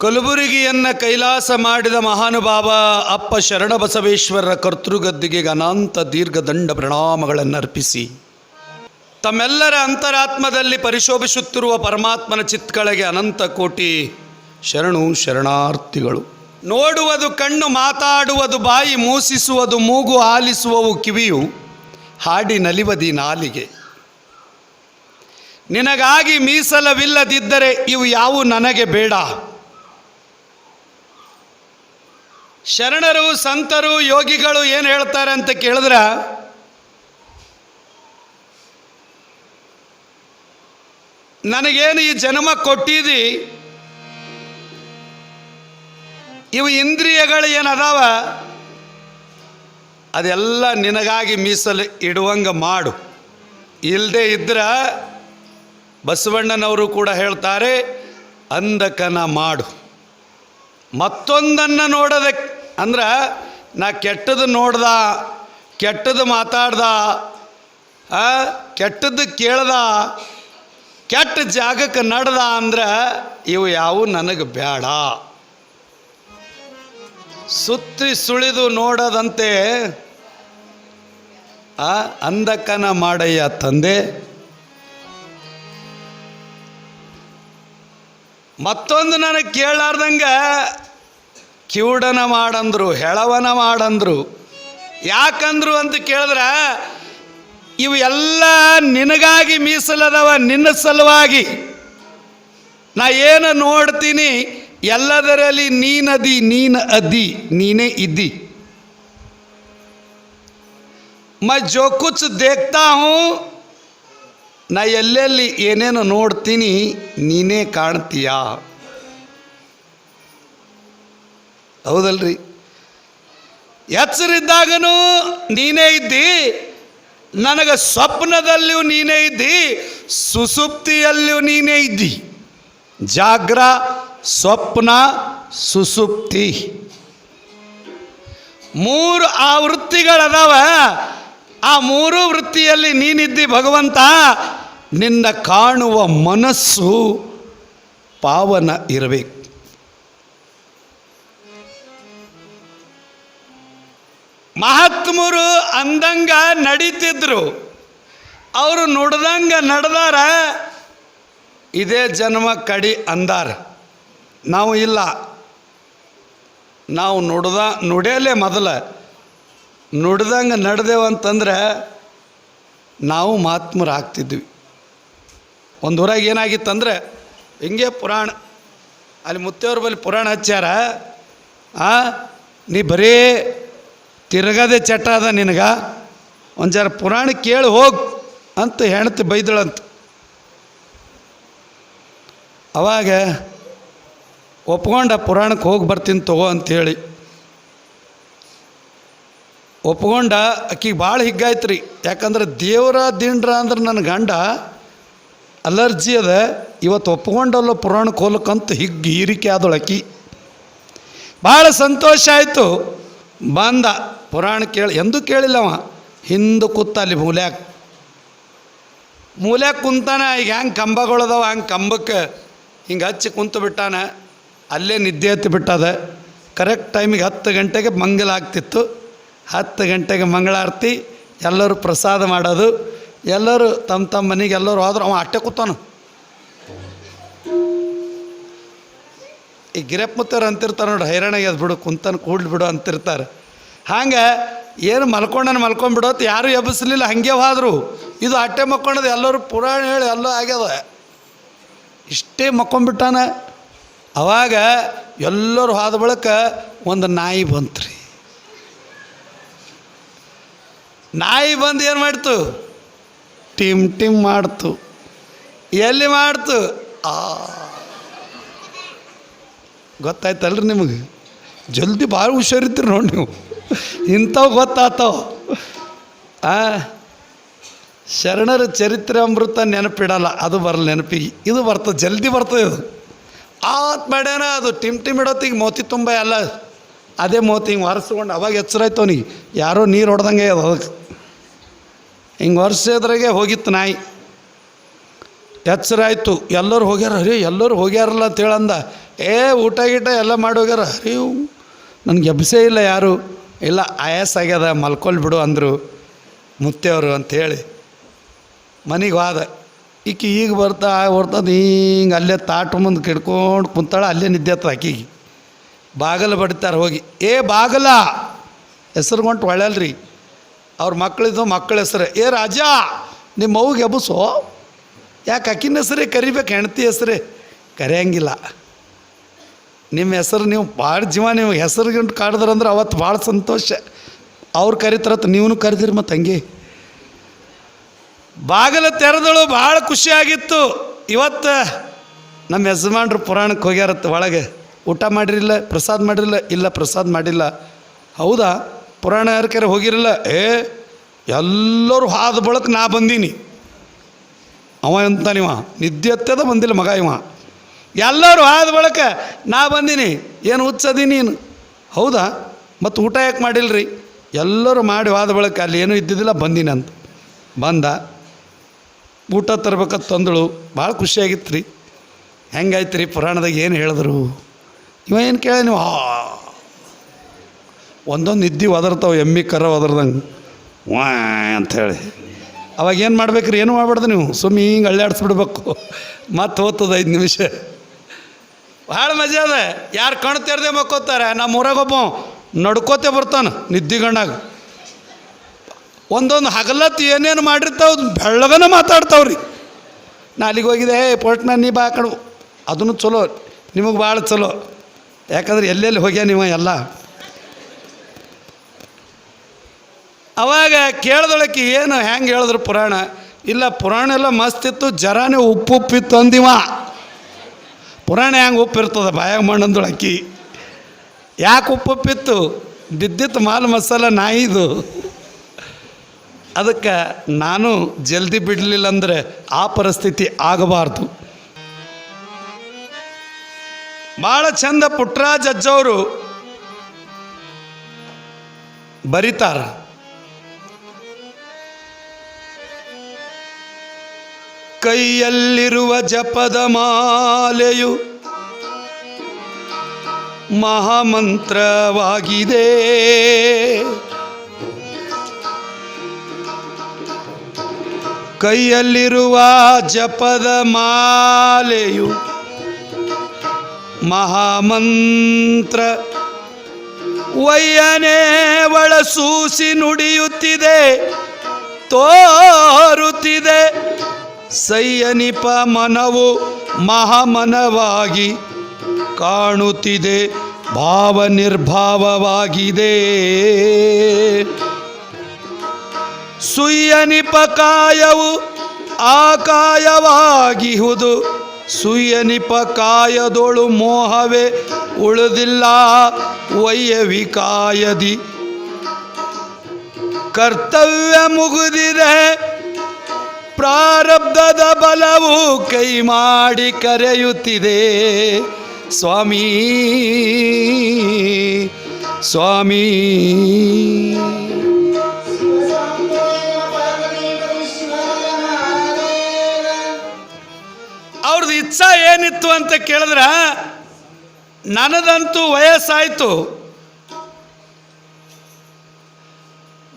ಕಲಬುರಗಿಯನ್ನು ಕೈಲಾಸ ಮಾಡಿದ ಮಹಾನುಭಾವ ಅಪ್ಪ ಶರಣಬಸವೇಶ್ವರರ ಕರ್ತೃಗದ್ದಿಗೆ ಅನಂತ ದೀರ್ಘದಂಡ ಪ್ರಣಾಮಗಳನ್ನು ಅರ್ಪಿಸಿ. ತಮ್ಮೆಲ್ಲರ ಅಂತರಾತ್ಮದಲ್ಲಿ ಪರಿಶೋಭಿಸುತ್ತಿರುವ ಪರಮಾತ್ಮನ ಚಿತ್ಕಳಗೆ ಅನಂತ ಕೋಟಿ ಶರಣು ಶರಣಾರ್ಥಿಗಳು. ನೋಡುವುದು, ಕಣ್ಣು ಮಾತಾಡುವುದು, ಬಾಯಿ ಮೂಸಿಸುವುದು, ಮೂಗು ಆಲಿಸುವವು ಕಿವಿಯು ಹಾಡಿ ನಲಿವದಿ ನಾಲಿಗೆ. ನಿನಗಾಗಿ ಮೀಸಲವಿಲ್ಲದಿದ್ದರೆ ಇವು ಯಾವು ನನಗೆ ಬೇಡ. ಶರಣರು, ಸಂತರು, ಯೋಗಿಗಳು ಏನು ಹೇಳ್ತಾರೆ ಅಂತ ಕೇಳಿದ್ರೆ? ನನಗೇನು ಈ ಜನ್ಮ ಕೊಟ್ಟಿದಿ? ಇವು ಇಂದ್ರಿಯಗಳು ಏನದಾವ? ಅದೆಲ್ಲ ನಿನಗಾಗಿ ಮೀಸಲು ಇಡುವಂಗ ಮಾಡು. ಇಲ್ಲದೆ ಇದ್ರೆ ಬಸವಣ್ಣನವರು ಕೂಡ ಹೇಳ್ತಾರೆ, ಅಂದಕನ ಮಾಡು. ಮತ್ತೊಂದನ್ನು ನೋಡೋದಕ್ಕೆ ಅಂದ್ರೆ, ನಾ ಕೆಟ್ಟದ್ದು ನೋಡ್ದ ಕೆಟ್ಟದ್ದು ಮಾತಾಡ್ದ ಕೆಟ್ಟದ್ದು ಕೇಳ್ದ, ಕೆಟ್ಟ ಜಾಗಕ್ಕೆ ನಡ್ದ ಅಂದ್ರೆ, ಇವು ಯಾವು ನನಗೆ ಬೇಡ ಸುತ್ತಿ ಸುಳಿದು ನೋಡದಂತೆ, ಆ ಅಂದಕ್ಕನ ಮಾಡಯ್ಯ ತಂದೆ. ಮತ್ತೊಂದು ನನಗೆ ಕೇಳಾರ್ದಂಗೆ, ಕಿವುಡನ ಮಾಡಂದ್ರು, ಹೆಳವನ ಮಾಡಂದ್ರು. ಯಾಕಂದ್ರು ಅಂತ ಕೇಳಿದ್ರೆ, ಇವು ಎಲ್ಲ ನಿನಗಾಗಿ ಮೀಸಲದವ, ನಿನ್ನ ಸಲುವಾಗಿ. ನಾ ಏನು ನೋಡ್ತೀನಿ, ಎಲ್ಲದರಲ್ಲಿ ನೀನದಿ ನೀನ ಅದಿ, ನೀನೇ ಇದ್ದಿ. ಮೈ ಜೋ ಕುಚ್ ದೇಖ್ತಾ ಹೂँ ನಾ ಎಲ್ಲೆಲ್ಲಿ ಏನೇನು ನೋಡ್ತೀನಿ ನೀನೇ ಕಾಣ್ತೀಯಾ? ಹೌದಲ್ರಿ. ಎಚ್ಚರಿದ್ದಾಗನೂ ನೀನೇ ಇದ್ದಿ. ನನಗೆ ಸ್ವಪ್ನದಲ್ಲಿಯೂ ನೀನೇ ಇದ್ದಿ. ಸುಸುಪ್ತಿಯಲ್ಲಿಯೂ ನೀನೇ ಇದ್ದಿ. ಜಾಗ್ರ ಸ್ವಪ್ನ ಸುಸುಪ್ತಿ. ಮೂರು ಆ ವೃತ್ತಿಗಳದಾವ. ಆ ಮೂರು ವೃತ್ತಿಯಲ್ಲಿ ನೀನಿದ್ದಿ ಭಗವಂತ. ನಿನ್ನ ಕಾಣುವ ಮನಸ್ಸು ಪಾವನ ಇರಬೇಕು. ಮಹಾತ್ಮರು ಅಂದಂಗ ನಡೀತಿದ್ರು. ಅವರು ನುಡ್ದಂಗ ನಡೆದಾರ. ಇದೇ ಜನ್ಮ ಕಡಿ ಅಂದಾರ. ನಾವು ಇಲ್ಲ. ನಾವು ನುಡ್ದ, ನುಡಿಯಲೇ ಮೊದಲ. ನುಡ್ದಂಗೆ ನಡೆದೇವಂತಂದ್ರೆ ನಾವು ಮಹಾತ್ಮರು ಆಗ್ತಿದ್ವಿ ಒಂದು ಊರಾಗ ಏನಾಗಿತ್ತಂದ್ರೆ, ಹಿಂಗೆ ಪುರಾಣ, ಅಲ್ಲಿ ಮುತ್ತೆಯವ್ರ ಬಳಿ ಪುರಾಣ ಹಚ್ಚಾರ ಆ, ನೀ ಬರೀ ತಿರ್ಗದೆ ಚಟ ಅದ ನಿನಗ ಒಂದು ಜರ ಪುರಾಣ ಕೇಳಿ ಹೋಗು ಅಂತ ಹೆಣ್ತಿ ಬೈದಳಂತ. ಅವಾಗ ಒಪ್ಕೊಂಡ ಪುರಾಣಕ್ಕೆ ಹೋಗಿ ಬರ್ತೀನಿ ತಗೋ ಅಂಥೇಳಿ ಒಪ್ಕೊಂಡ ಆಕಿಗೆ ಭಾಳ ಹಿಗ್ಗಾಯ್ತು ರೀ ಯಾಕಂದ್ರೆ ದೇವರ ದಿಂಡ್ರ ಅಂದ್ರೆ ನನ್ನ ಗಂಡ ಅಲರ್ಜಿ ಅದ. ಇವತ್ತು ಒಪ್ಕೊಂಡಲ್ಲ ಪುರಾಣ ಕೋಲಕ್ಕಂತ ಹಿಗ್ಗ ಹೀರಿಕೆ ಆದೊಳಕಿ ಭಾಳ ಸಂತೋಷ ಆಯಿತು. ಬಂದ. ಪುರಾಣ ಕೇಳಿ, ಎಂದೂ ಅವ. ಹಿಂದೆ ಕೂತ ಅಲ್ಲಿ ಮೂಲ್ಯಾಗ ಮೂಲ್ಯಾಗ ಕುಂತಾನೆ, ಈಗ ಹೆಂಗೆ ಕಂಬಗಳದಾವ ಹಂಗೆ ಕಂಬಕ್ಕೆ ಹಿಂಗೆ ಹಚ್ಚಿ ಕುಂತು ಬಿಟ್ಟಾನೆ. ಅಲ್ಲೇ ನಿದ್ದೆ ಹತ್ತಿ ಬಿಟ್ಟದ. ಕರೆಕ್ಟ್ ಟೈಮಿಗೆ ಹತ್ತು ಗಂಟೆಗೆ ಮಂಗಲ ಆಗ್ತಿತ್ತು. ಹತ್ತು ಗಂಟೆಗೆ ಮಂಗಳಾರತಿ, ಎಲ್ಲರೂ ಪ್ರಸಾದ ಮಾಡೋದು. ಎಲ್ಲರೂ ತಮ್ಮ ತಮ್ಮ ಮನೆಗೆ ಎಲ್ಲರೂ ಹೋದ್ರೆ ಅವ ಅಟ್ಟೆ ಕೂತಾನು. ಈ ಗಿರಪ್ಪತ್ತವ್ರು ಅಂತಿರ್ತಾರೆ ನೋಡಿ ಹೈರಾಣಾಗಿ ಬಿಡು, ಕುಂತನ ಕೂಡ್ಲಿ ಬಿಡು ಅಂತಿರ್ತಾರೆ. ಹಂಗೆ ಏನು ಮಲ್ಕೊಂಡನ ಮಲ್ಕೊಂಡ್ಬಿಡೋತ್ ಯಾರೂ ಎಬ್ಬಿಸ್ಲಿಲ್ಲ, ಹಾಗೆ ಹೋದ್ರು ಇದು ಅಟ್ಟೆ ಮಕ್ಕೊಂಡದು ಎಲ್ಲರೂ ಪುರಾಣ ಹೇಳಿ ಎಲ್ಲ ಆಗ್ಯದ. ಇಷ್ಟೇ ಮಕ್ಕೊಂಡ್ಬಿಟ್ಟಾನ ಅವಾಗ ಎಲ್ಲರೂ ಹಾದ ಬಳಿಕ ಒಂದು ನಾಯಿ ಬಂತ್ರಿ. ನಾಯಿ ಬಂದು ಏನು ಮಾಡ್ತು? ಟಿಮ್ ಟಿಮ್ ಮಾಡ್ತು. ಎಲ್ಲಿ ಮಾಡ್ತು? ಆ. ಗೊತ್ತಾಯ್ತಲ್ರಿ ನಿಮಗೆ? ಜಲ್ದಿ ಭಾಳ ಹುಷಾರಿದ್ರಿ ನೋಡಿ ನೀವು. ಇಂಥವು ಗೊತ್ತಾತವ. ಆ. ಶರಣರ ಚರಿತ್ರೆ ಅಮೃತ ನೆನಪಿಡಲ್ಲ, ಅದು ಬರಲ್ಲ ನೆನಪಿಗೆ. ಇದು ಬರ್ತದೆ, ಜಲ್ದಿ ಬರ್ತದೆ ಇದು. ಆತ್ ಮಾಡ್ಯಾನ, ಅದು ಟಿಮ್ ಟಿಮ್ ಇಡೋತ್ತಿಗೆ ಮೋತಿ ತುಂಬ ಎಲ್ಲ. ಅದೇ ಮೋತಿ ಹಿಂಗೆ ಒರೆಸ್ಕೊಂಡು ಅವಾಗ ಎಚ್ಚರಾಯ್ತು ಅವನಿಗೆ. ಯಾರೋ ನೀರು ಹೊಡೆದಂಗೆ ಅದು ಅದಕ್ಕೆ. ಹಿಂಗೆ ವರ್ಷದ್ರಾಗೆ ಹೋಗಿತ್ತು ನಾಯಿ. ಎಚ್ಚರಾಯಿತು. ಎಲ್ಲರೂ ಹೋಗ್ಯಾರ ರೀ ಎಲ್ಲರೂ ಹೋಗ್ಯಾರಲ್ಲ ಅಂತೇಳಂದ ಏ, ಊಟ ಗೀಟ ಎಲ್ಲ ಮಾಡೋಗ್ಯಾರ ರೀ ನನಗೆ ಎಬ್ಸೇ ಇಲ್ಲ ಯಾರು. ಇಲ್ಲ ಆಯಾಸ ಆಗ್ಯದ ಮಲ್ಕೊಳ್ಳಿ ಬಿಡು ಅಂದರು ಮುತ್ತೆಯವರು ಅಂಥೇಳಿ ಮನೆಗೆ ಹೋದ. ಈಕಿ ಈಗ ಬರ್ತಾ ಬರ್ತದ, ಹಿಂಗೆ ಅಲ್ಲೇ ತಾಟು ಮುಂದೆ ಕಿಡ್ಕೊಂಡು ಕುಂತಾಳೆ, ಅಲ್ಲೇ ನಿದ್ದೆ ಹತ್ತದ ಆಕಿಗೆ. ಬಾಗಲ ಬಡಿತಾರೆ ಹೋಗಿ. ಏ, ಬಾಗಲ! ಹೆಸರು ಒಳ್ಳಲ್ರಿ. ಅವ್ರ ಮಕ್ಕಳಿದ್ದು ಮಕ್ಕಳ ಹೆಸರು. ಏ ರಾಜ ನಿಮ್ಮ ಮಗುಗೆ ಎಬಸು ಯಾಕೆ ಅಕ್ಕಿನ ಹೆಸರೇ ಕರಿಬೇಕು, ಹೆಂಡತಿ ಹೆಸರೇ? ಕರೆಯಂಗಿಲ್ಲ. ನಿಮ್ಮ ಹೆಸರು ನೀವು ಭಾಳ ಜೀವ, ನೀವು ಹೆಸರು ಗಂಟು ಕಾಡಿದ್ರಂದ್ರೆ ಅವತ್ತು ಭಾಳ ಸಂತೋಷ. ಅವ್ರು ಕರಿತಾರತ್ತ ನೀವು ಕರೆದಿರಿ ಮತ್ತು ಹಂಗೆ. ಬಾಗಿಲ ತೆರೆದಳು ಭಾಳ ಖುಷಿಯಾಗಿತ್ತು. ಇವತ್ತು ನಮ್ಮ ಯಜಮಾನ್ರು ಪುರಾಣಕ್ಕೆ ಹೋಗ್ಯಾರತ್ತ ಒಳಗೆ. ಊಟ ಮಾಡಿರಲಿಲ್ಲ ಪ್ರಸಾದ ಮಾಡಿರಿಲ್ಲ, ಇಲ್ಲ ಪ್ರಸಾದ ಮಾಡಿಲ್ಲ. ಹೌದಾ? ಪುರಾಣ ಯಾರಕ್ಯಾರ ಹೋಗಿರಲ್ಲ? ಏ, ಎಲ್ಲರೂ ಹಾದ ಬಳಕ ನಾ ಬಂದೀನಿ. ಅವ ಎಂತ ನೀವ? ನಿದ್ದೆತ್ತದ ಬಂದಿಲ್ಲ ಮಗ ಇವ. ಎಲ್ಲರೂ ಹಾದ ಬಳಕ ನಾ ಬಂದೀನಿ. ಏನು ಹುಚ್ಚದಿ ನೀನು? ಹೌದಾ? ಮತ್ತು ಊಟ ಯಾಕೆ ಮಾಡಿಲ್ರಿ? ಎಲ್ಲರೂ ಮಾಡಿ ಹಾದ ಬಳಕ ಅಲ್ಲಿ ಏನೂ ಇದ್ದಿದ್ದಿಲ್ಲ, ಬಂದೀನಿ ಅಂತ. ಬಂದ. ಊಟ ತರ್ಬೇಕಂತ ತಂದಳು. ಭಾಳ ಖುಷಿಯಾಗಿತ್ತು ರೀ ಹೆಂಗಾಯ್ತು ರೀ ಪುರಾಣದಾಗ ಏನು ಹೇಳಿದ್ರು? ಇವ ಏನು ಕೇಳ ನೀವು? ಒಂದೊಂದು ನಿದ್ದೆ ಒದರ್ತಾವೆ, ಎಮ್ಮಿ ಕರ ಒದರ್ದಂಗೆ. ವಾ ಅಂಥೇಳಿ ಅವಾಗ ಏನು ಮಾಡ್ಬೇಕ್ರಿ? ಏನು ಮಾಡ್ಬಾರ್ದು ನೀವು? ಸುಮ್ಮನೆ ಹಿಂಗೆ ಅಳ್ಳಾಡಿಸ್ಬಿಡ್ಬೇಕು ಮತ್ತೆ ಓದ್ತದೆ ಐದು ನಿಮಿಷ. ಭಾಳ ಮಜಾ ಅದ. ಯಾರು ಕಣ್ಣು ತೆರೆದೇ ಮಕ್ಕೋತಾರೆ? ನಮ್ಮ ಊರಾಗೊಬ್ಬ ನಡ್ಕೋತೆ ಬರ್ತಾನೆ ನಿದ್ದಿಗಣ್ಣಾಗ. ಒಂದೊಂದು ಹಗಲತ್ತು ಏನೇನು ಮಾಡಿರ್ತಾವ ಬೆಳ್ಳಗನ ಮಾತಾಡ್ತಾವ್ರಿ. ನಾ ಅಲ್ಲಿಗೆ ಹೋಗಿದೆ ಪೋಸ್ಟ್ ಮ್ಯಾನ್ ನೀ ಬಾ ಕಣು. ಅದನ್ನು ಚಲೋ. ನಿಮಗೆ ಭಾಳ ಚಲೋ. ಯಾಕಂದ್ರೆ ಎಲ್ಲೆಲ್ಲಿ ಹೋಗ್ಯ ನೀವು ಎಲ್ಲ? ಅವಾಗ ಕೇಳ್ದೊಳಕ್ಕೆ ಏನು ಹೆಂಗೆ ಹೇಳಿದ್ರು ಪುರಾಣ? ಇಲ್ಲ, ಪುರಾಣ ಎಲ್ಲ ಮಸ್ತಿತ್ತು ಜರಾನೇ ಉಪ್ಪು ಉಪ್ಪಿತ್ತು ಅಂದಿವ. ಪುರಾಣ ಹೆಂಗೆ ಉಪ್ಪಿರ್ತದೆ ಬಾಯಾಗ ಮಣ್ಣಂದೊಳಕ್ಕಿ? ಯಾಕೆ ಉಪ್ಪುಪ್ಪಿತ್ತು ಬಿದ್ದಿತ್ತು ಮಾಲ್ ಮಸಾಲ ನಾಯಿದು. ಅದಕ್ಕೆ ನಾನು ಜಲ್ದಿ ಬಿಡಲಿಲ್ಲ ಅಂದರೆ ಆ ಪರಿಸ್ಥಿತಿ ಆಗಬಾರ್ದು. ಭಾಳ ಚಂದ ಪುಟ್ರಾಜ್ ಅಜ್ಜವರು ಬರಿತಾರ. ಕೈಯಲ್ಲಿರುವ ಜಪದ ಮಾಲೆಯು ಮಹಾಮಂತ್ರವಾಗಿದೆ. ಕೈಯಲ್ಲಿರುವ ಜಪದ ಮಾಲೆಯು ಮಹಾಮಂತ್ರ ವಯ್ಯನೇ ಒಳಸೂಸಿ ನುಡಿಯುತ್ತಿದೆ ತೋರುತ್ತಿದೆ. ಸೈಯನಿಪ ಮನವು ಮಹಾಮನವಾಗಿ ಕಾಣುತ್ತಿದೆ ಭಾವ ನಿರ್ಭಾವವಾಗಿದೆ ಸುಯ್ಯನಿಪ ಕಾಯವು ಆಕಾಯವಾಗಿಹುದು, ಸುಯ್ಯನಿಪ ಕಾಯದೊಳು ಮೋಹವೇ ಉಳಿದಿಲ್ಲ ವಯ್ಯವಿ ಕಾಯದಿ. ಕರ್ತವ್ಯ ಮುಗಿದಿದೆ ಪ್ರಾರಬ್ಧದ ಬಲವು ಕೈ ಮಾಡಿ ಕರೆಯುತ್ತಿದೆ. ಸ್ವಾಮಿ ಸ್ವಾಮಿ. ಅವ್ರದ್ದು ಇಚ್ಛಾ ಏನಿತ್ತು ಅಂತ ಕೇಳಿದ್ರ ನನದಂತೂ ವಯಸ್ಸಾಯಿತು.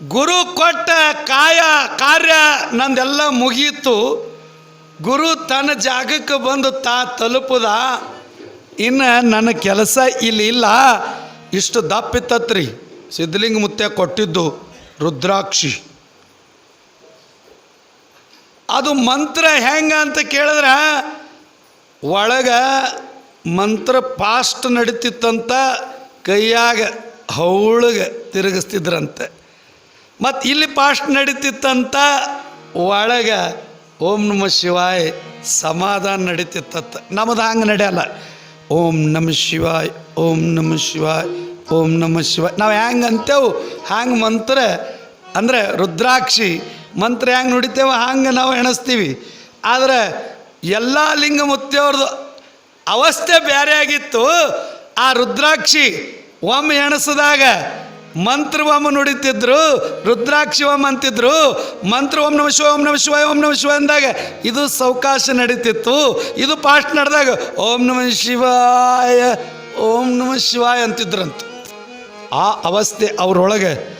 ಗುರು ಕೊಟ್ಟ ಕಾಯ, ಕಾರ್ಯ ನಂದೆಲ್ಲ ಮುಗೀತು. ಗುರು ತನ್ನ ಜಾಗಕ್ಕೆ ಬಂದು ತಾ ತಲುಪದ. ಇನ್ನು ನನ್ನ ಕೆಲಸ ಇಲ್ಲಿ ಇಲ್ಲ. ಇಷ್ಟು ದಪ್ಪಿತ್ತತ್ರಿ. ಸಿದ್ಧಲಿಂಗ ಮುತ್ತೆ ಕೊಟ್ಟಿದ್ದು ರುದ್ರಾಕ್ಷಿ. ಅದು ಮಂತ್ರ ಹೆಂಗೆ ಅಂತ ಕೇಳಿದ್ರೆ? ಒಳಗೆ ಮಂತ್ರ ಪಾಸ್ಟ್ ನಡೀತಿತ್ತಂತ ಕೈಯಾಗ ಹೌಳಗೆ ತಿರುಗಿಸ್ತಿದ್ರಂತೆ. ಮತ್ತು ಇಲ್ಲಿ ಪಾಸ್ಟ್ ನಡೀತಿತ್ತಂತ ಒಳಗ ಓಂ ನಮ ಶಿವಾಯ ಸಮಾಧಾನ ನಡೀತಿತ್ತಂತ. ನಮ್ಮದು ಹಂಗೆ ನಡೆಯಲ್ಲ ಓಂ ನಮ ಶಿವಾಯ್, ಓಂ ನಮ ಶಿವಾಯ್, ಓಂ ನಮ ಶಿವಾಯ್. ನಾವು ಹ್ಯಾಂಗೆ ಅಂತೇವು? ಹ್ಯಾಂಗೆ ಮಂತ್ರ? ಅಂದರೆ ರುದ್ರಾಕ್ಷಿ ಮಂತ್ರ ಹ್ಯಾಂಗೆ ನುಡಿತೇವೆ ಹಂಗೆ ನಾವು ಎಣಿಸ್ತೀವಿ. ಆದರೆ ಎಲ್ಲ ಲಿಂಗ ಮುತ್ತಿಯವ್ರದ್ದು ಅವಸ್ಥೆ ಬೇರೆ ಆಗಿತ್ತು. ಆ ರುದ್ರಾಕ್ಷಿ ಒಮ್ಮೆ ಎಣಿಸಿದಾಗ ಮಂತ್ರವಮ್ಮ ನುಡಿತಿದ್ರು ರುದ್ರಾಕ್ಷಿವಮ್ಮ ಅಂತಿದ್ರು. ಮಂತ್ರ ಓಂ ನಮ ಶಿವ ಓಂ ನಮ ಶಿವಾಯ, ಓಂ ನಮ ಶಿವ ಅಂದಾಗ ಇದು ಸೌಕಾಶ ನಡೀತಿತ್ತು. ಇದು ಪಾಸ್ಟ್ ನಡೆದಾಗ, ಓಂ ನಮ ಶಿವಾಯ, ಓಂ ನಮ ಶಿವಾಯ ಅಂತಿದ್ರಂತ. ಆ ಅವಸ್ಥೆ ಅವರೊಳಗೆ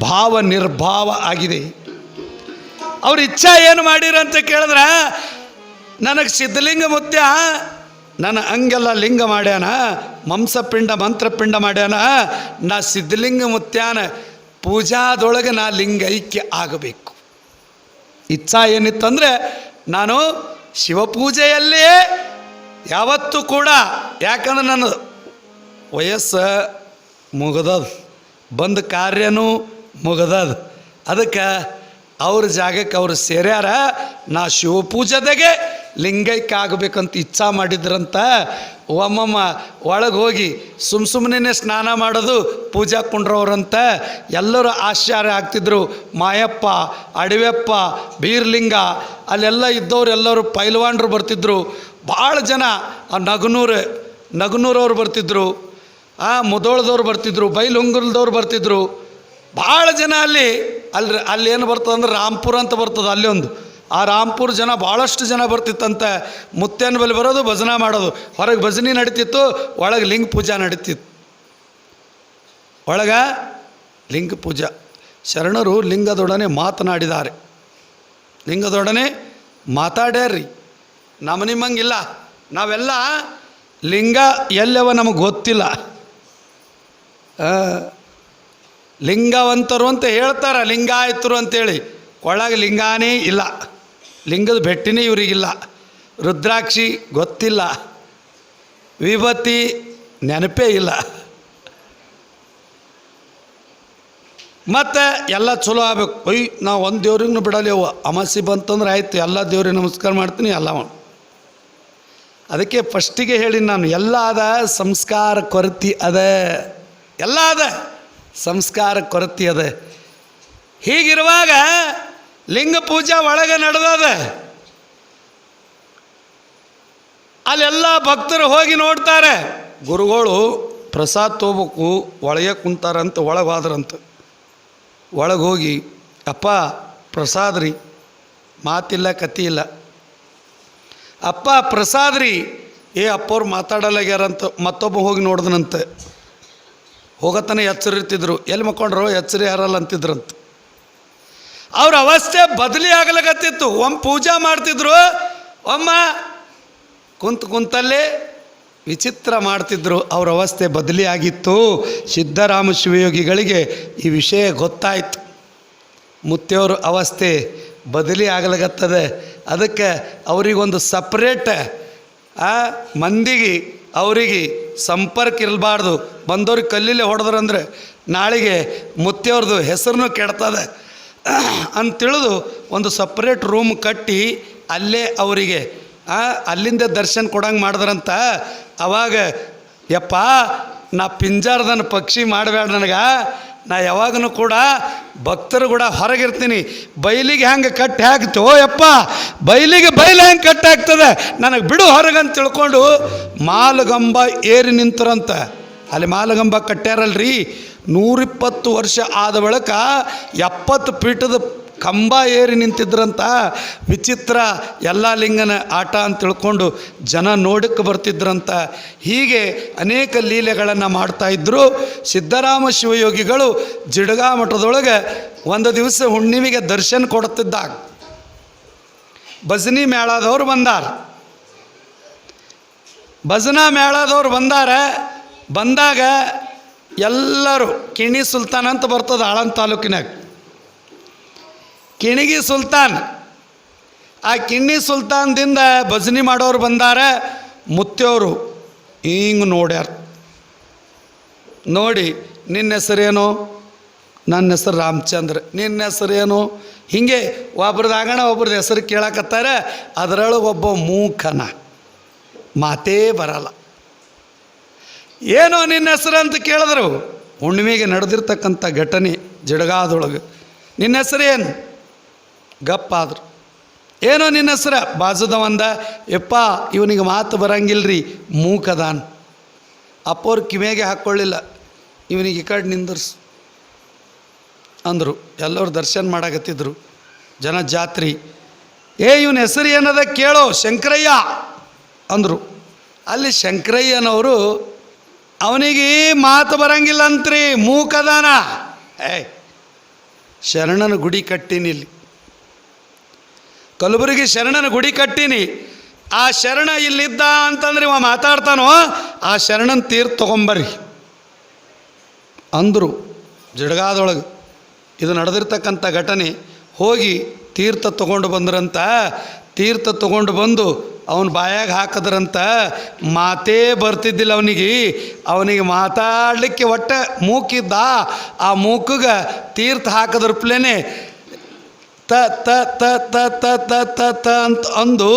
ಭಾವ ನಿರ್ಭಾವ ಆಗಿದೆ. ಅವ್ರ ಇಚ್ಛಾ ಏನು ಮಾಡಿರಂತ ಕೇಳಿದ್ರ, ನನಗೆ ಸಿದ್ಧಲಿಂಗ ಮುತ್ಯ ನನ್ನ ಹಂಗೆಲ್ಲ ಲಿಂಗ ಮಾಡ್ಯಾನ, ಮಂಸಪಿಂಡ, ಮಂತ್ರಪಿಂಡ ಮಾಡ್ಯಾನ, ನಾ ಸಿದ್ಧಲಿಂಗ ಮುತ್ಯಾನ, ಪೂಜಾದೊಳಗೆ ನಾ ಲಿಂಗ ಐಕ್ಯ ಆಗಬೇಕು. ಇಚ್ಛಾ ಏನಿತ್ತಂದರೆ ನಾನು ಶಿವಪೂಜೆಯಲ್ಲೇ ಯಾವತ್ತೂ ಕೂಡ, ಯಾಕಂದ್ರೆ ನನ್ನ ವಯಸ್ಸು ಮುಗದದ, ಬಂದ ಕಾರ್ಯನೂ ಮುಗದದ. ಅದಕ್ಕೆ ಅವ್ರ ಜಾಗಕ್ಕೆ ಅವರು ಸೇರ್ಯಾರ, ನಾ ಶಿವಪೂಜೆದಾಗೆ ಲಿಂಗೈಕ್ಯ ಆಗಬೇಕಂತ ಇಚ್ಛಾ ಮಾಡಿದ್ರಂತ ಒಮ್ಮಮ್ಮ ಒಳಗೆ ಹೋಗಿ ಸುಮ್ ಸುಮ್ಮನೆ ಸ್ನಾನ ಮಾಡೋದು ಪೂಜಾ ಕುಂಡ್ರವ್ರಂತ ಎಲ್ಲರೂ ಆಶ್ಚರ್ಯ ಆಗ್ತಿದ್ರು. ಮಾಯಪ್ಪ ಅಡವೆಪ್ಪ ಬೀರ್ಲಿಂಗ ಅಲ್ಲೆಲ್ಲ ಇದ್ದವ್ರು ಎಲ್ಲರೂ ಪೈಲ್ವಾನ್ರು ಬರ್ತಿದ್ರು. ಭಾಳ ಜನ ಆ ನಗನೂರು, ನಗನೂರವ್ರು ಬರ್ತಿದ್ರು. ಆ ಮುದೋಳದವ್ರು ಬರ್ತಿದ್ರು, ಬೈಲುಂಗುಲ್ದವ್ರು ಬರ್ತಿದ್ರು. ಭಾಳ ಜನ ಅಲ್ಲಿ ಅಲ್ಲಿ ಅಲ್ಲಿ ಏನು ಬರ್ತದೆ ಅಂದ್ರೆ ರಾಮ್ಪುರ ಅಂತ ಬರ್ತದೆ ಅಲ್ಲಿ ಒಂದು ಆ ರಾಮ್ಪುರ ಜನ ಭಾಳಷ್ಟು ಜನ ಬರ್ತಿತ್ತಂತ. ಮುತ್ತೇನ ಬಳಿ ಬರೋದು, ಭಜನೆ ಮಾಡೋದು. ಹೊರಗೆ ಭಜನೆ ನಡೀತಿತ್ತು, ಒಳಗೆ ಲಿಂಗ ಪೂಜಾ ನಡೀತಿತ್ತು. ಒಳಗೆ ಲಿಂಗ ಪೂಜಾ. ಶರಣರು ಲಿಂಗದೊಡನೆ ಮಾತನಾಡಿದ್ದಾರೆ. ಲಿಂಗದೊಡನೆ ಮಾತಾಡ್ಯಾರ್ರಿ. ನಮ್ಮ ನಿಮ್ಮಂಗಿಲ್ಲ. ನಾವೆಲ್ಲ ಲಿಂಗ ಎಲ್ಲವ ನಮಗೆ ಗೊತ್ತಿಲ್ಲ. ಲಿಂಗವಂತರು ಅಂತ ಹೇಳ್ತಾರೆ, ಲಿಂಗಾಯತರು ಅಂತೇಳಿ. ಒಳಗೆ ಲಿಂಗಾನೇ ಇಲ್ಲ. ಲಿಂಗದ ಭೆಟ್ಟಿನೇ ಇವರಿಗಿಲ್ಲ. ರುದ್ರಾಕ್ಷಿ ಗೊತ್ತಿಲ್ಲ. ವಿಭತಿ ನೆನಪೇ ಇಲ್ಲ. ಮತ್ತು ಎಲ್ಲ ಚಲೋ ಆಗ್ಬೇಕು. ಒಯ್, ನಾವು ಒಂದು ದೇವ್ರಿಗೂ ಬಿಡಲೇವು ಅಮಾಸಿ ಬಂತಂದ್ರೆ ಆಯ್ತು. ಎಲ್ಲ ದೇವ್ರಿಗೆ ನಮಸ್ಕಾರ ಮಾಡ್ತೀನಿ, ಎಲ್ಲ ಅದಕ್ಕೆ ಫಸ್ಟಿಗೆ ಹೇಳಿ ನಾನು, ಎಲ್ಲ ಅದ, ಸಂಸ್ಕಾರ ಕೊರತೆ ಅದ. ಎಲ್ಲ ಅದ, ಸಂಸ್ಕಾರ ಕೊರತೆ ಅದ. ಹೀಗಿರುವಾಗ ಲಿಂಗ ಪೂಜಾ ಒಳಗೆ ನಡೆದದ. ಅಲ್ಲೆಲ್ಲ ಭಕ್ತರು ಹೋಗಿ ನೋಡ್ತಾರೆ. ಗುರುಗಳು ಪ್ರಸಾದ್ ತೋಬೇಕು, ಒಳಗೆ ಕುಂತಾರಂತ, ಒಳಗೆ ಹೋದ್ರಂತ. ಒಳಗೆ ಹೋಗಿ, ಅಪ್ಪ ಪ್ರಸಾದ್ ರೀ, ಮಾತಿಲ್ಲ, ಕತಿ ಇಲ್ಲ. ಅಪ್ಪ ಪ್ರಸಾದ್ ರೀ, ಏ ಅಪ್ಪವ್ರು ಮಾತಾಡಲಾಗ್ಯಾರಂತ ಮತ್ತೊಬ್ಬ ಹೋಗಿ ನೋಡಿದನಂತೆ. ಹೋಗತನ ಎಚ್ಚರಿರ್ತಿದ್ರು. ಎಲ್ಲಿ ಮಕ್ಕೊಂಡ್ರು? ಎಚ್ಚರಿ ಯಾರಲ್ಲ ಅಂತಿದ್ರಂತ. ಅವ್ರ ಅವಸ್ಥೆ ಬದಲಿ ಆಗ್ಲಕತ್ತಿತ್ತು. ಒಮ್ಮೆ ಪೂಜಾ ಮಾಡ್ತಿದ್ರು, ಒಮ್ಮ ಕುಂತ ಕುಂತಲ್ಲೇ ವಿಚಿತ್ರ ಮಾಡ್ತಿದ್ರು. ಅವ್ರ ಅವಸ್ಥೆ ಬದಲಿ ಆಗಿತ್ತು. ಸಿದ್ದರಾಮ ಶಿವಯೋಗಿಗಳಿಗೆ ಈ ವಿಷಯ ಗೊತ್ತಾಯಿತು. ಮುತ್ತೆಯವ್ರ ಅವಸ್ಥೆ ಬದಲಿ ಆಗ್ಲಾಗತ್ತದೆ ಅದಕ್ಕೆ ಅವರಿಗೊಂದು ಸಪ್ರೇಟ್, ಆ, ಮಂದಿಗೆ, ಅವರಿಗೆ ಸಂಪರ್ಕ ಇರಬಾರ್ದು. ಬಂದವ್ರಿಗೆ ಕಲ್ಲಿಲೆ ಹೊಡೆದ್ರಂದ್ರೆ ನಾಳೆಗೆ ಮುತ್ತೆಯವ್ರದ್ದು ಹೆಸರನ್ನು ಕೆಡ್ತದೆ. ಅಂತೇಳಿದು ಒಂದು ಸಪ್ರೇಟ್ ರೂಮ್ ಕಟ್ಟಿ ಅಲ್ಲೇ ಅವರಿಗೆ ಅಲ್ಲಿಂದ ದರ್ಶನ ಕೊಡಂಗೆ ಮಾಡಿದ್ರಂತ. ಅವಾಗ, ಯಪ್ಪ, ನಾ ಪಿಂಜಾರ್ದನ ಪಕ್ಷಿ ಮಾಡಬೇಡ ನನಗೆ. ನಾ ಯಾವಾಗನೂ ಕೂಡ ಭಕ್ತರು ಕೂಡ ಹೊರಗಿರ್ತೀನಿ. ಬೈಲಿಗೆ ಹೆಂಗೆ ಕಟ್ಟಿ ಹಾಕ್ತೋ ಯಪ್ಪ, ಬೈಲಿಗೆ ಬೈಲು ಹೆಂಗೆ ಕಟ್ಟಿ ನನಗೆ ಬಿಡು ಹೊರಗಂತ ತಿಳ್ಕೊಂಡು ಮಾಲಗಂಬ ಏರಿ ನಿಂತರಂತ. ಅಲ್ಲಿ ಮಾಲಗಂಬ ಕಟ್ಟ್ಯಾರಲ್ರಿ? ನೂರಿಪ್ಪತ್ತು ವರ್ಷ ಆದ ಬಳಿಕ ಎಪ್ಪತ್ತು ಪೀಠದ ಕಂಬ ಏರಿ ನಿಂತಿದ್ರಂತ ವಿಚಿತ್ರ ಎಲ್ಲ ಲಿಂಗನ ಆಟ ಅಂತ ತಿಳ್ಕೊಂಡು ಜನ ನೋಡಕ್ಕೆ ಬರ್ತಿದ್ರಂತ. ಹೀಗೆ ಅನೇಕ ಲೀಲೆಗಳನ್ನು ಮಾಡ್ತಾ ಇದ್ದರು ಸಿದ್ದರಾಮ ಶಿವಯೋಗಿಗಳು ಜಿಡಗಾ ಮಠದೊಳಗೆ ಒಂದು ದಿವಸ ಹುಣ್ಣಿಮೆಗೆ ದರ್ಶನ ಕೊಡುತ್ತಿದ್ದಾಗ. ಭಜನಿ ಮೇಳದವ್ರು ಬಂದಾರ. ಭಜನಾ ಮೇಳದವ್ರು ಬಂದಾರ. ಬಂದಾಗ ಎಲ್ಲರೂ ಕಿಣಿ ಸುಲ್ತಾನ್ ಅಂತ ಬರ್ತದೆ ಆಳಂದ ತಾಲೂಕಿನಾಗ. ಕಿಣಿಗಿ ಸುಲ್ತಾನ್, ಆ ಕಿಣ್ಣಿ ಸುಲ್ತಾನ್ದಿಂದ ಭಜನಿ ಮಾಡೋರು ಬಂದಾರ ಮುತ್ತೆಯವರು ಹಿಂಗೆ ನೋಡ್ಯಾರ. ನೋಡಿ, ನಿನ್ನ ಹೆಸರೇನು? ನನ್ನ ಹೆಸರು ರಾಮಚಂದ್ರ. ನಿನ್ನ ಹೆಸರೇನು? ಹಿಂಗೆ ಒಬ್ರದಾಗಣ ಆಗಣ ಒಬ್ರದ್ದು ಹೆಸರು ಕೇಳಕತ್ತಾರೆ, ಅದರೊಳಗೆ ಒಬ್ಬ ಮೂಕನ. ಮಾತೇ ಬರಲ್ಲ. ಏನೋ ನಿನ್ನ ಹೆಸರು ಅಂತ ಕೇಳಿದ್ರು. ಹುಣ್ಣಿಮೆಗೆ ನಡೆದಿರ್ತಕ್ಕಂಥ ಘಟನೆ ಜಡಗಾದೊಳಗೆ. ನಿನ್ನ ಏನು? ಗಪ್ಪಾದ್ರು ಏನೋ ನಿನ್ನ ಹೆಸರ? ಬಾಜುದವಂದ. ಎಪ್ಪ ಇವನಿಗೆ ಮಾತು ಬರಂಗಿಲ್ರಿ, ಮೂಕದಾನ್. ಅಪ್ಪೋರು ಕಿವಿಯಾಗೆ ಹಾಕ್ಕೊಳ್ಳಿಲ್ಲ. ಇವನಿಗೆ ಈ ಕಡೆ ನಿಂದಿರ್ಸು. ಅಂದರು. ಎಲ್ಲರೂ ದರ್ಶನ ಮಾಡಾಕತ್ತಿದ್ರು. ಜನ ಜಾತ್ರಿ. ಏ, ಇವನ ಹೆಸರು ಏನದ ಕೇಳೋ? ಶಂಕರಯ್ಯ. ಅಂದರು. ಅಲ್ಲಿ ಶಂಕರಯ್ಯನವರು ಅವನಿಗೆ ಮಾತು ಬರಂಗಿಲ್ಲ ಅಂತ್ರಿ ಮೂಕದಾನ. ಏ ಶರಣನ ಗುಡಿ ಕಟ್ಟಿನಿ ಇಲ್ಲಿ. ಕಲಬುರಗಿ ಶರಣನ ಗುಡಿ ಕಟ್ಟಿನಿ. ಆ ಶರಣ ಇಲ್ಲಿದ್ದ ಅಂತಂದ್ರೆ ಇವ ಮಾತಾಡ್ತಾನೋ, ಆ ಶರಣನ ತೀರ್ಥ ತೊಗೊಂಬರ್ರಿ. ಅಂದರು ಜಡಗಾದೊಳಗೆ ಇದು ನಡೆದಿರ್ತಕ್ಕಂಥ ಘಟನೆ, ಹೋಗಿ ತೀರ್ಥ ತಗೊಂಡು ಬಂದ್ರಂತ. ತೀರ್ಥ ತಗೊಂಡು ಬಂದು ಅವನ ಬಾಯಾಗ ಹಾಕಿದ್ರಂತ ಮಾತೇ ಬರ್ತಿದ್ದಿಲ್ಲ ಅವನಿಗೆ. ಅವನಿಗೆ ಮಾತಾಡಲಿಕ್ಕೆ ಒಟ್ಟ ಮೂಕಿದ್ದ. ಆ ಮೂಕಗೆ ತೀರ್ಥ ಹಾಕಿದ್ರ ಪ್ಲೇನೆ ತ ತ ತ ತ ತ ತ ತ ತ ಅಂತ ಅಂದು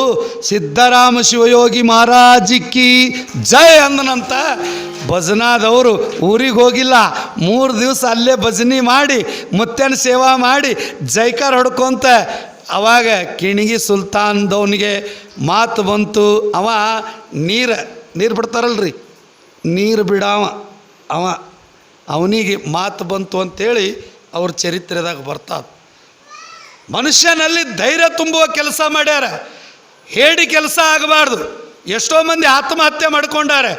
ಸಿದ್ದರಾಮ ಶಿವಯೋಗಿ ಮಹಾರಾಜಿಕ್ಕಿ ಜೈ ಅಂದನಂತ ಭಜನಾದವರು ಊರಿಗೆ ಹೋಗಿಲ್ಲ. ಮೂರು ದಿವಸ ಅಲ್ಲೇ ಭಜನೆ ಮಾಡಿ, ಮುತ್ತೇನ ಸೇವಾ ಮಾಡಿ ಜೈಕಾರ ಹೊಡ್ಕೊಂತ ಅವಾಗ ಕಿಣಿಗಿ ಸುಲ್ತಾನ್ದವನಿಗೆ ಮಾತು ಬಂತು, ಅವ ನೀರು ನೀರು ಬಿಡ್ತಾರಲ್ರಿ, ನೀರು ಬಿಡಾವ, ಅವ, ಅವನಿಗೆ ಮಾತು ಬಂತು ಅಂತೇಳಿ ಅವ್ರ ಚರಿತ್ರೆದಾಗ ಬರ್ತಾವ ಮನುಷ್ಯನಲ್ಲಿ ಧೈರ್ಯ ತುಂಬುವ ಕೆಲಸ ಮಾಡ್ಯಾರ ಹೇಳಿ ಕೆಲಸ ಆಗಬಾರ್ದು, ಎಷ್ಟೋ ಮಂದಿ ಆತ್ಮಹತ್ಯೆ ಮಾಡ್ಕೊಂಡಾರೆ.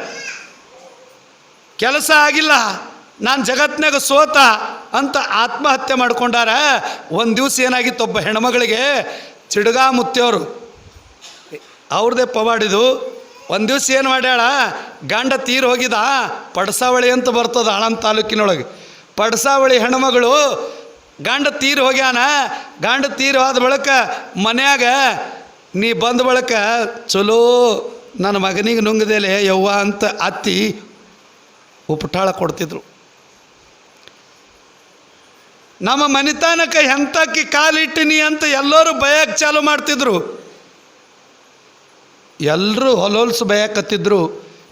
ಕೆಲಸ ಆಗಿಲ್ಲ, ನಾನು ಜಗತ್ತಿನಾಗ ಸೋತ ಅಂತ ಆತ್ಮಹತ್ಯೆ ಮಾಡ್ಕೊಂಡಾರ, ಒಂದು ದಿವಸ ಏನಾಗಿತ್ತು ಒಬ್ಬ ಹೆಣ್ಮಗಳಿಗೆ ಚಿಡ್ಗಾ ಮುತ್ತಿಯವರು ಅವ್ರದ್ದೇ ಪವಾಡಿದು, ಒಂದು ದಿವಸ ಏನು ಮಾಡ್ಯಾಳ, ಗಂಡ ತೀರ್ ಹೋಗಿದ, ಪಡಸಾವಳಿ ಅಂತ ಬರ್ತದ ಆಳಂದ ತಾಲೂಕಿನೊಳಗೆ. ಪಡಸಾವಳಿ ಹೆಣ್ಮಗಳು ಗಂಡ ತೀರು ಹೋಗ್ಯಾನ, ಗಂಡ ತೀರ್ ಹೋದ ಬಳಿಕ ಮನ್ಯಾಗ, ನೀ ಬಂದ ಬಳಿಕ ಚಲೋ, ನನ್ನ ಮಗನಿಗೆ ನುಂಗದೇಲೆ ಯವ್ವ ಅಂತ ಅತ್ತಿ ಉಪಟಾಳ ಕೊಡ್ತಿದ್ರು. ನಮ್ಮ ಮನೆತನಕ ಎಂತಕ್ಕೆ ಕಾಲಿಟ್ಟಿನಿ ಅಂತ ಎಲ್ಲರೂ ಬಯಕ್ಕೆ ಚಾಲು ಮಾಡ್ತಿದ್ರು. ಎಲ್ಲರೂ ಹೊಲೊಲ್ಸು ಬಯಕತ್ತಿದ್ರು.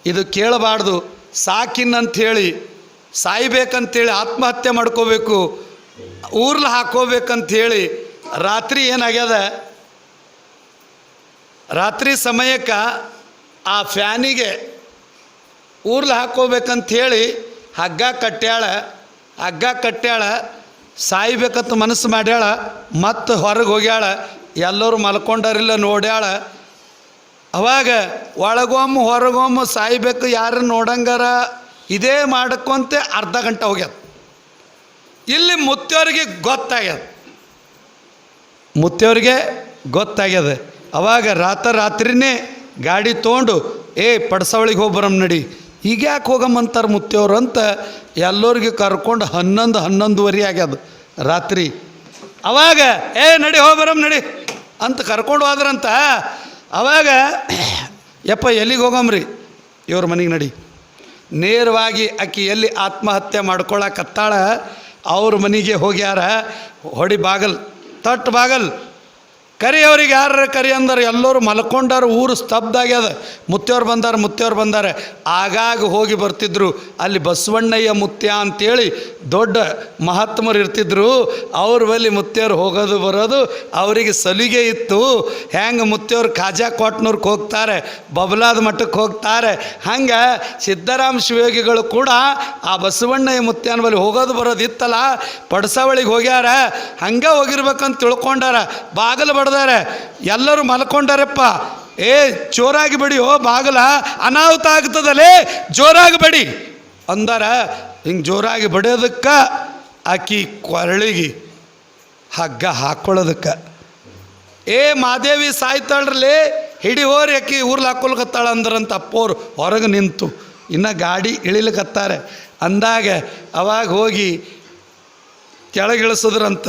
ಇದು ಕೇಳಬಾರ್ದು. ಸಾಕಿನ್ ಹೇಳಿ ಸಾಯ್ಬೇಕಂತೇಳಿ ಆತ್ಮಹತ್ಯೆ ಮಾಡ್ಕೋಬೇಕು, ಊರ್ಲ ಹಾಕೋಬೇಕಂತೇಳಿ ರಾತ್ರಿ ಏನಾಗ್ಯದ? ರಾತ್ರಿ ಸಮಯಕ್ಕೆ ಆ ಫ್ಯಾನಿಗೆ ಊರ್ಲ ಹಾಕೋಬೇಕಂತೇಳಿ ಹಗ್ಗ ಕಟ್ಟ್ಯಾಳ ಹಗ್ಗ ಕಟ್ಟ್ಯಾಳ ಸಾಯ್ಬೇಕಂತ ಮನಸ್ಸು ಮಾಡ್ಯಾಳ, ಮತ್ತು ಹೊರಗೆ ಹೋಗ್ಯಾಳ, ಎಲ್ಲರೂ ಮಲ್ಕೊಂಡಾರಿಲ್ಲ ನೋಡ್ಯಾಳ. ಅವಾಗ ಒಳಗೊಮ್ಮೆ ಹೊರಗೊಮ್ಮೆ ಸಾಯ್ಬೇಕು ಯಾರು ನೋಡಂಗಾರ? ಇದೇ ಮಾಡ್ಕೊಂತೆ ಅರ್ಧ ಗಂಟೆ ಹೋಗ್ಯದ. ಇಲ್ಲಿ ಮುತ್ತಿಯವ್ರಿಗೆ ಗೊತ್ತಾಗ್ಯದ. ಮುತ್ತಿಯವ್ರಿಗೆ ಗೊತ್ತಾಗ್ಯದ. ಅವಾಗ ರಾತ್ರಿ ರಾತ್ರಿನೇ ಗಾಡಿ ತೊಗೊಂಡು, ಏ, ಪಡ್ಸವಳಿಗೆ ಹೋಗಿ ನಡಿ. ಈಗ ಯಾಕೆ ಹೋಗಮ್ಮಂತಾರೆ ಮುತ್ತಿಯವ್ರು ಅಂತ ಎಲ್ಲರಿಗೆ ಕರ್ಕೊಂಡು ಹನ್ನೊಂದು ಹನ್ನೊಂದುವರೆ ಆಗ್ಯದ. ರಾತ್ರಿ. ಅವಾಗ, ಏ, ನಡಿ, ಹೋಗಿ ಬರಮ್, ನಡಿ. ಅಂತ ಕರ್ಕೊಂಡು ಹೋದ್ರಂತ, ಅವಾಗ, ಯಪ್ಪ, ಎಲ್ಲಿಗೆ ಹೋಗಮ್ರಿ? ಇವ್ರ ಮನೆಗೆ ನಡಿ. ನೇರವಾಗಿ ಆಕಿ ಎಲ್ಲಿ ಆತ್ಮಹತ್ಯೆ ಮಾಡ್ಕೊಳಕತ್ತಾಳ ಅವ್ರ ಮನೆಗೆ ಹೋಗ್ಯಾರ, ಹೊಡಿ ಬಾಗಲ್, ತಟ್ ಬಾಗಲ್ ಕರಿ ಅವ್ರಿಗೆ ಯಾರ ಕರಿ ಅಂದ್ರೆ? ಎಲ್ಲರೂ ಮಲ್ಕೊಂಡಾರ, ಊರು ಸ್ತಬ್ಧ ಆಗ್ಯದ. ಮುತ್ತೆಯವ್ರು ಬಂದಾರ ಮುತ್ತೆಯವ್ರು ಬಂದಾರ. ಆಗಾಗ ಹೋಗಿ ಬರ್ತಿದ್ರು. ಅಲ್ಲಿ ಬಸವಣ್ಣಯ್ಯ ಮುತ್ಯ ಅಂತೇಳಿ ದೊಡ್ಡ ಮಹಾತ್ಮರು ಇರ್ತಿದ್ರು. ಅವ್ರ ಬಳಿ ಮುತ್ತೆಯವ್ರು ಹೋಗೋದು, ಬರೋದು ಅವರಿಗೆ ಸಲಿಗೆ ಇತ್ತು. ಹೆಂಗೆ ಮುತ್ತೆಯವ್ರು ಖಾಜಾ ಕೋಟ್ನೂರ್ಗೆ ಹೋಗ್ತಾರೆ, ಬಬಲಾದ ಮಠಕ್ಕೆ ಹೋಗ್ತಾರೆ. ಹಂಗೆ ಸಿದ್ದರಾಮ ಶಿವಯೋಗಿಗಳು ಕೂಡ ಆ ಬಸವಣ್ಣಯ್ಯ ಮುತ್ಯಾನ ಬಳಿ ಹೋಗೋದು, ಬರೋದು ಇತ್ತಲ್ಲ? ಪಡಸಾವಳಿಗೆ ಹೋಗ್ಯಾರ. ಹಂಗೆ ಹೋಗಿರ್ಬೇಕಂತ ತಿಳ್ಕೊಂಡಾರ. ಬಾಗಿಲು ಬಡ್ದಾರೆ ಎಲ್ಲರೂ ಮಲ್ಕೊಂಡಾರಪ್ಪ. ಏ, ಜೋರಾಗಿ ಬಡಿ ಓ ಬಾಗಲ. ಅನಾಹುತ ಆಗ್ತದಲೇ ಜೋರಾಗಿ ಬಡಿ. ಅಂದಾರ, ಹಿಂಗೆ ಜೋರಾಗಿ ಬಡಿಯೋದಕ್ಕೆ ಆಕಿ ಕೊರಳಿಗೆ ಹಗ್ಗ ಹಾಕ್ಕೊಳ್ಳೋದಕ್ಕೆ ಏ, ಮಾದೇವಿ ಸಾಯ್ತಾಳ್ರಲ್ಲಿ, ಹಿಡಿ ಹೋರಿ ಆಕಿ ಊರ್ಲಿ ಹಾಕೊಲ್ಕತ್ತಾಳ ಅಂದ್ರಂತ ಅಪ್ಪೋರು. ಹೊರಗೆ ನಿಂತು, ಇನ್ನು ಗಾಡಿ ಇಳಿಲಿಕತ್ತಾರೆ. ಅಂದಾಗ ಅವಾಗ ಹೋಗಿ ಕೆಳಗಿಳಿಸಿದ್ರಂತ.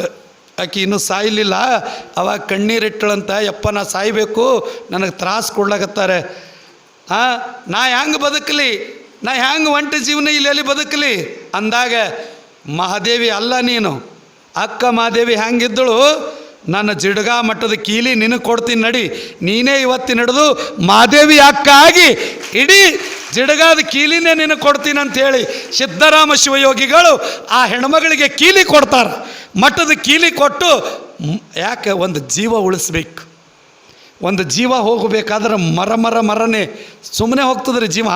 ಆಕಿ ಇನ್ನೂ ಸಾಯಲಿಲ್ಲ. ಅವಾಗ ಕಣ್ಣೀರಿಟ್ಟಳಂತ ಯಪ್ಪ, ನಾ ಸಾಯಬೇಕು, ನನಗೆ ತ್ರಾಸು ಕೊಡ್ಲಾಕತ್ತಾರೆ. ಹಾಂ ನಾ ಹೆಂಗೆ ಬದುಕಲಿ? ನಾ ಹೆಂಗೆ ಒಂಟಿ ಜೀವನ ಇಲ್ಲಿ ಬದುಕಲಿ? ಅಂದಾಗ, ಮಹಾದೇವಿ, ಅಲ್ಲ ನೀನು. ಅಕ್ಕ ಮಹಾದೇವಿ ಹೆಂಗಿದ್ದಳು ನನ್ನ ಜಿಡ್ಗಾ ಮಟ್ಟದ ಕೀಲಿ ನಿನಗೆ ಕೊಡ್ತೀನಿ ನಡಿ. ನೀನೇ ಇವತ್ತಿನ ಹಿಡಿದು ಮಹಾದೇವಿ ಅಕ್ಕ ಆಗಿ ಇಡೀ ಜಿಡಗಾದ ಕೀಲಿನೇ ನಿನಗೆ ಕೊಡ್ತೀನಿ ಅಂತೇಳಿ ಸಿದ್ದರಾಮ ಶಿವಯೋಗಿಗಳು ಆ ಹೆಣ್ಮಗಳಿಗೆ ಕೀಲಿ ಕೊಡ್ತಾರೆ. ಮಠದ ಕೀಲಿ ಕೊಟ್ಟು ಯಾಕೆ ಒಂದು ಜೀವ ಉಳಿಸ್ಬೇಕು? ಒಂದು ಜೀವ ಹೋಗಬೇಕಾದ್ರೆ ಮರ ಮರ ಮರನೇ. ಸುಮ್ಮನೆ ಹೋಗ್ತದ್ರಿ ಜೀವ.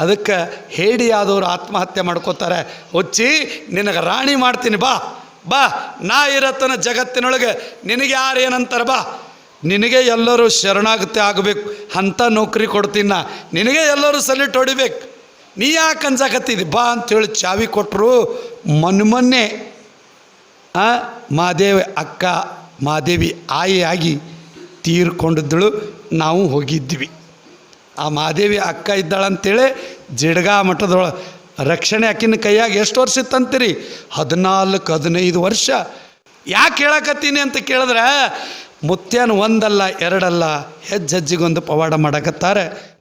ಅದಕ್ಕೆ ಹೇಡಿಯಾದವರು ಆತ್ಮಹತ್ಯೆ ಮಾಡ್ಕೋತಾರೆ. ಹುಚ್ಚಿ, ನಿನಗೆ ರಾಣಿ ಮಾಡ್ತೀನಿ ಬಾ. ಬಾ ನಾ ಇರತ್ತನ ಜಗತ್ತಿನೊಳಗೆ ನಿನಗೆ ಯಾರು ಏನಂತಾರೆ ಬಾ. ನಿನಗೆ ಎಲ್ಲರೂ ಶರಣಾಗತಿ ಆಗಬೇಕು ಅಂಥ ನೌಕರಿ ಕೊಡ್ತೀನ ನಿನಗೆ ಎಲ್ಲರೂ ಸಲಿಟ್ ಹೊಡಿಬೇಕು. ನೀ ಯಾಕೆ ಅಂಜಾಕತ್ತಿದ್ದಿ ಬಾ ಅಂತೇಳಿ ಚಾವಿ ಕೊಟ್ಟರು ಮೊನ್ನೆ ಮಾದೇವಿ ಅಕ್ಕ, ಮಾದೇವಿ ಆಯಿಯಾಗಿ ತೀರ್ಕೊಂಡಿದ್ದಳು. ನಾವು ಹೋಗಿದ್ವಿ. ಆ ಮಾದೇವಿ ಅಕ್ಕ ಇದ್ದಾಳಂತೇಳಿ ಜಿಡ್ಗಾ ಮಠದೊಳ ರಕ್ಷಣೆ ಆಕಿನ ಕೈಯಾಗ ಎಷ್ಟು ವರ್ಷ ಇತ್ತಂತೀರಿ? ಹದಿನಾಲ್ಕು, ಹದಿನೈದು ವರ್ಷ. ಯಾಕೆ ಹೇಳಕತ್ತೀನಿ ಅಂತ ಕೇಳಿದ್ರೆ ಮುತ್ಯಾನ ಒಂದಲ್ಲ ಎರಡಲ್ಲ ಹೆಜ್ಜೆಜ್ಜಿಗೊಂದು ಪವಾಡ ಮಾಡಕತ್ತಾರೆ.